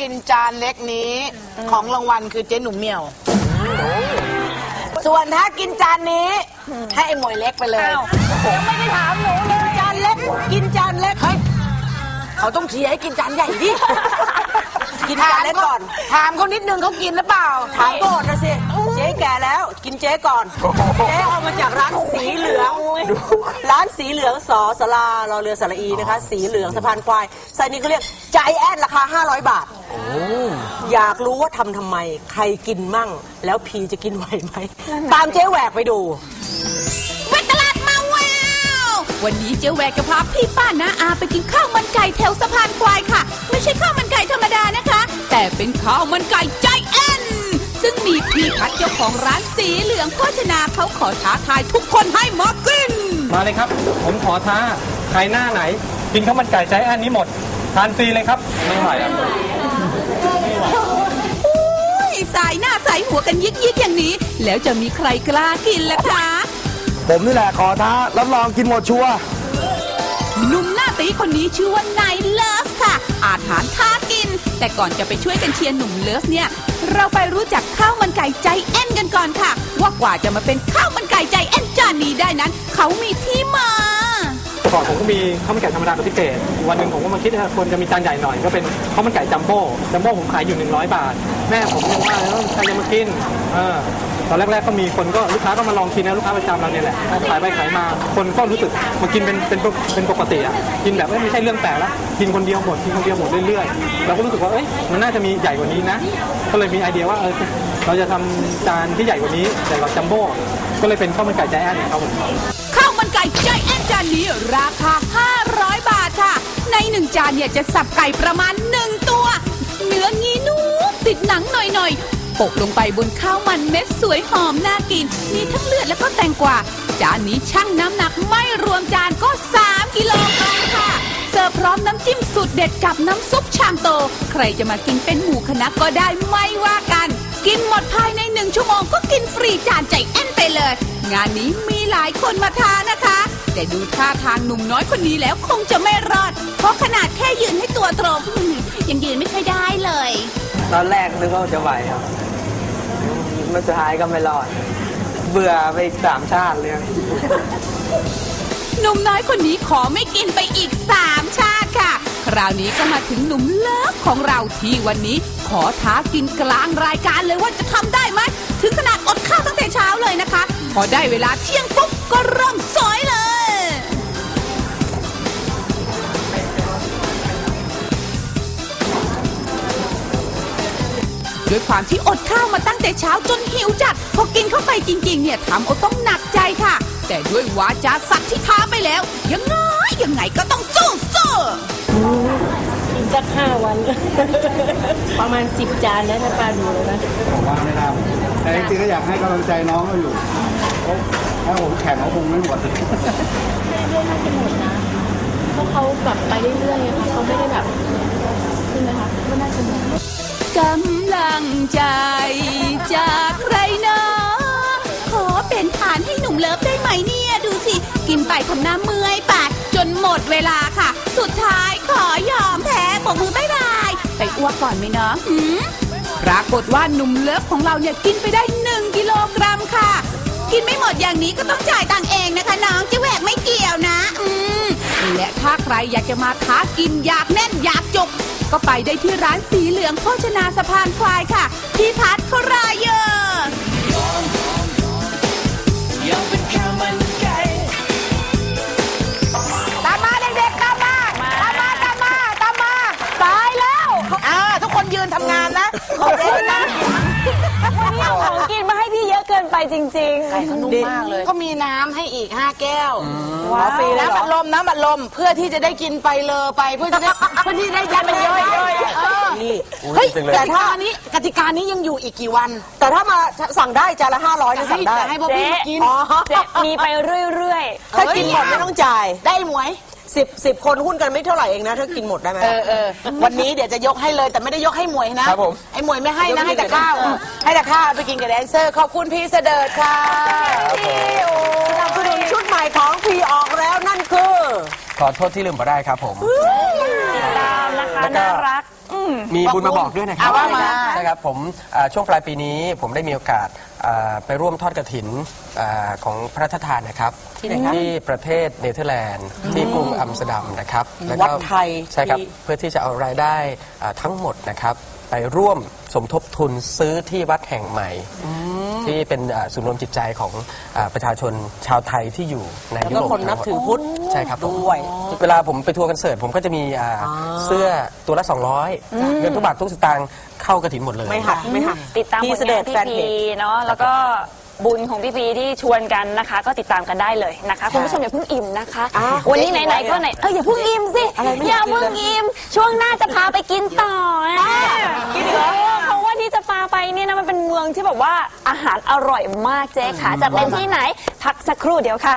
กินจานเล็กนี้ของรางวัลคือเจ๊หนุ่มเหมียว ส่วนถ้ากินจานนี้ ให้ไอ้หมวยเล็กไปเลย ยังไม่ได้ถามหนูเลย จานเล็ก กินจานเล็กเฮ้ยเขาต้องเชียร์ให้กินจานใหญ่ดิ กินจานเล็กก่อน ถามเขานิดนึงเขากินหรือเปล่า ถามก่อนนะสิ เจ๊แก่แล้วกินเจ๊ก่อน เจ๊เอามาจากร้านสีเหลือง ร้านสีเหลืองสอสลารอเรือสระอีนะคะ สีเหลืองสะพานควายไซส์นี้เขาเรียกใจแอนราคา 500 บาท อยากรู้ว่าทำทำไม ใครกินมั่ง แล้วพีจะกินไหวไหม ตามเจ๊แหวกไปดูเวทตลาดมาแวววันนี้เจ๊แหวกจะพาพี่ป้านาอาไปกินข้าวมันไก่แถวสะพานควายค่ะ ไม่ใช่ข้าวมันไก่ธรรมดานะคะ แต่เป็นข้าวมันไก่ใจแอน ซึ่งมีพี่พัดเจ้าของร้านสีเหลืองโภชนาเขาขอท้าทายทุกคนให้มากิน มาเลยครับ ผมขอท้าใครหน้าไหน กินข้าวมันไก่ใจแอนนี้หมด ทานฟรีเลยครับ ไม่ไหวอะอุ้ยสายหน้าใสายหัวกันยิกยิกๆอย่างนี้ แล้วจะมีใครกล้ากินล่ะคะ ผมนี่แหละขอท้ารับรองกินหมดชัวร์หนุ่มหน้าตีคนนี้ชื่อว่านายเลิฟค่ะ อาหารท้ากิน แต่ก่อนจะไปช่วยกันเชียร์หนุ่มเลิฟเนี่ย เราไปรู้จักข้าวมันไก่ใจแอนกันก่อนค่ะ ว่ากว่าจะมาเป็นข้าวมันไก่ใจแอนจานนี้ได้นั้น เขามีที่มาก่อนผมก็มีข้าวมันไก่ธรรมดากับพิเศษ วันหนึ่งผมก็มาคิดว่าควรจะมีจานใหญ่หน่อย ก็เป็นข้าวมันไก่จัมโบ้จัมโบ้ผมขายอยู่ 100 บาท แม่ผมยังว่าแล้วใครจะมากินเออ ตอนแรกๆก็มีคนก็ลูกค้าก็มาลองกินนะลูกค้าประจำเราเนี่ยแหละขายไปขายมาคนก็รู้สึกมากินเป็นเป็นเป็นปกติอะกินแบบไม่ใช่เรื่องแปลกแล้วกินคนเดียวหมดกินคนเดียวหมดเรื่อยๆเราก็รู้สึกว่าเอ้ยมันน่าจะมีใหญ่กว่านี้นะ ก็เลยมีไอเดียว่าเออเราจะทำจานที่ใหญ่กว่านี้ใหญ่กว่าจัมโบ้ก็เลยเป็นข้าวมันไก่ใจแอนครับผมข้าวมันไก่ใจแอนจานนี้ราคา 500 บาทค่ะ ในหนึ่งจานเนี่ยจะสับไก่ประมาณ 1 ตัว เนื้องี้นุ่มติดหนังหน่อยๆ ปกลงไปบนข้าวมันเม็ดสวยหอมน่ากิน มีทั้งเลือดแล้วก็แตงกวาจานนี้ชั่งน้ำหนักไม่รวมจานก็ 3 กิโลกรัมค่ะ เสิร์ฟพร้อมน้ำจิ้มสุดเด็ดกับน้ำซุปชามโต ใครจะมากินเป็นหมูคณะก็ได้ไม่ว่ากัน กินหมดภายในหนึ่งชั่วโมงก็กินฟรีจานใจแอนไปเลย งานนี้มีหลายคนมาทานนะคะ แต่ดูท่าทางหนุ่มน้อยคนนี้แล้วคงจะไม่รอด เพราะขนาดแค่ยืนให้ตัวตรงยังยืนไม่ค่อยได้เลย ตอนแรกนึกว่าจะไหวครับมันสุดท้ายก็ไม่รอด เบื่อไปสามชาติเลย หนุ่มน้อยคนนี้ขอไม่กินไปอีก3ชาติค่ะ คราวนี้ก็มาถึงหนุ่มเลิฟของเราที่วันนี้ขอท้ากินกลางรายการเลยว่าจะทำได้ไหม ถึงขนาดอดข้าวตั้งแต่เช้าเลยนะคะ พอได้เวลาเที่ยงปุ๊บก็เริ่มสอยเลย ด้วยความที่อดข้าวมาตั้งแต่เช้าจนหิวจัด พอกินเข้าไปจริงๆ เนี่ยทำเอาต้องหนักใจค่ะ แต่ด้วยวาจาสัตว์ที่ท้าไปแล้ว ยังไงยังไงก็ต้องสู้สู้กินสักห้าวัน ประมาณสิบจานนะถ้าป้าดูแล้วนะผมว่าไม่ได้แต่จริงๆก็อยากให้กำลังใจน้องเขาอยู่ถ้าผมแข่งเขาคงไม่หมดเรื่อยๆน่าจะหมดนะเพราะเขาแบบไปเรื่อยๆอะค่ะเขาไม่ได้แบบใช่ไหมคะก็น่าจะหมดกำลั ใจ จากใครเนาะขอเป็นฐานให้หนุ่มเลิฟได้ไหมเนี่ย ดูสิ กินไปทำหน้าเมื่อยปากจนหมดเวลาค่ะ สุดท้ายขอยอมแพ้บอกมือบายบาย ไปอ้วกก่อนไหมเนาะปรากฏว่าหนุ่มเลิฟของเราเนี่ยกินไปได้ 1 กิโลกรัมค่ะ กินไม่หมดอย่างนี้ก็ต้องจ่ายตังเองนะคะ ใครอยากจะมาท้ากินอยากแน่นอยากจุก ก็ไปได้ที่ร้านสีเหลืองโภชนาสะพานควายค่ะพี่พัดเขรายเยอตามมาเด็กๆตามมาตามมาตามมาตามมาตายแล้วอ่าทุกคนยืนทำงานนะขอบคุณนะ วันนี้เอาของกินมาให้พี่เยอะเกินไปจริงไข่เขานุ่มมากเลย ก็มีน้ำให้อีก 5 แก้วว้าวฟรีเลยเหรอ น้ำบัดลมน้ำบัดลมเพื่อที่จะได้กินไปเลอไปเพื่อจะได้ เพื่อที่ได้ยันมันย่อยเฮ้ยกติกานี้กติกานี้ยังอยู่อีกกี่วันๆแต่ถ้ามาสั่งได้จานละห้าร้อยจะนะให้สั่งได้จะให้พวกพี่มากินอ๋อเจ๊มีไปเรื่อยถ้ากินหมดไม่ต้องจ่าย ได้หมวย สิบสิบคนหุ้นกันไม่เท่าไหร่เองนะ ถ้ากินหมดได้ไหมเออเออวันนี้เดี๋ยวจะยกให้เลยแต่ไม่ได้ยกให้หมวยนะครับผม ไอ้หมวยไม่ให้นะให้แต่ข้าวให้แต่ข้าวเอาไปกินกับแดนเซอร์ ขอบคุณพี่เสดิร์ดค่ะสนับสนุนชุดใหม่ของพีออกแล้วนั่นคือ ขอโทษที่ลืมมาได้ครับผมๆตามนะคะ แล้วก็ น่ารักอื มีบุญมาบอกด้วยนะครัอะว่ามา ใช่ครับผมอ่าช่วงปลายปีนี้ผมได้มีโอกาสอ่าไปร่วมทอดกระถินอ่าของพระราชทานนะครับ ที่ไหนครับที่ประเทศเนเธอร์แลนด์ที่กรุงอัมสเตอร์ดัมนะครับแล้ววัก็ดไทยใช่ครับ ที่ เพื่อที่จะเอารายได้อ่าทั้งหมดนะครับ ไปร่วมสมทบทุนซื้อที่วัดแห่งใหม่ ที่เป็นอ่าศูนย์รวมจิตใจของอาประชาชนชาวไทยที่อยู่ในแล้วยุก็โรปคนนับถือพุทธใช่ครับผม ด้วย เวลาผมไปทัวร์คอนเสิร์ตผมก็จะมีอ่าเสื้อตัวละ 200 เงินทุกบาททุกสตางค์เข้ากระถินหมดเลย ไม่หักไม่หัก ติดตามผพี่ลเสด็งาจนพี่แฟนเพพีจเนาะแล้วก็ บุญของพี่พีที่ชวนกันนะคะ ก็ติดตามกันได้เลยนะคะคุณผู้ชมอย่าเพิ่งอิ่มนะคะอ้าววันนี้ไหนๆก็ไหนเอออย่าเพิ่งอิ่มสิอะไรไม่อยากอย่าเพิ่งกินเลยอิ่มช่วงหน้าจะพาไปกินต่ออะกินเหรอเพราะว่าที่จะพาไปเนี่ยนะมันเป็นเมืองที่แบบว่าอาหารอร่อยมากเจ๊ค่ะจะเป็นที่ไหนพักสักครู่เดียวค่ะ